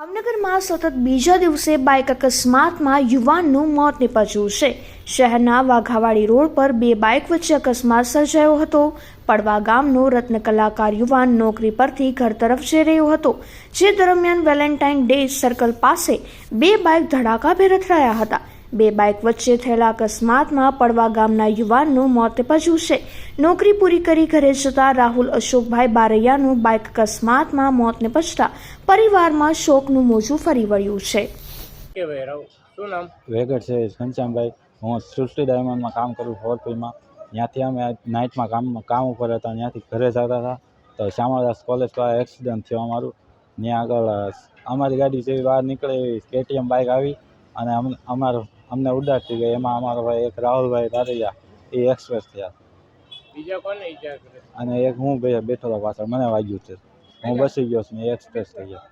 ભાવનગરમાં સતત બીજા દિવસે બાઇક અકસ્માતમાં યુવાનનું મોત નિપજ્યું છે. શહેરના વાઘાવાડી રોડ પર બે બાઇક વચ્ચે અકસ્માત સર્જાયો હતો. પડવા ગામનો રત્ન કલાકાર યુવાન નોકરી પરથી ઘર તરફ જઈ રહ્યો હતો. જે દરમિયાન વેલેન્ટાઇન ડે સર્કલ પાસે બે બાઇક ધડાકાભેર અથડાયા હતા. બે બાઇક વચ્ચે થયેલા અકસ્માતમાં પડવા ગામના યુવાનનું મોત પજ્યું છે. નોકરી પૂરી કરી ઘરે જતા રાહુલ અશોકભાઈ બારૈયાનું બાઇક અકસ્માતમાં મોત પછતા પરિવારમાં શોકનું મોજું ફરી વળ્યું છે. કે શું નામ? વેગડ છે ઘનશ્યામભાઈ. હું સૃષ્ટિ ડાયમંડમાં કામ કરું ફોરપીમાં ત્યાંથી અમે નાઇટમાં કામ કામ ઉપર હતા ત્યાંથી ઘરે જતા હતા. તો શ્યામાદાસ કોલેજ પાસે એક્સિડન્ટ થયો અમારું. ત્યાં આગળ અમારી ગાડી જેવી બહાર નીકળે એવી કેટીએમ બાઇક આવી અને અમ અમારો અમને ઉડાડતી ગઈ એમાં અમારો ભાઈ એક રાહુલભાઈ તારૈયા એ એક્સપ્રેસ થયા. બીજા કોને ઈજા અને એક હું બેઠો હતો પાછળ. મને વાગ્યું છે. હું બસી ગયો છું એક્સપ્રેસ થઈ ગયા.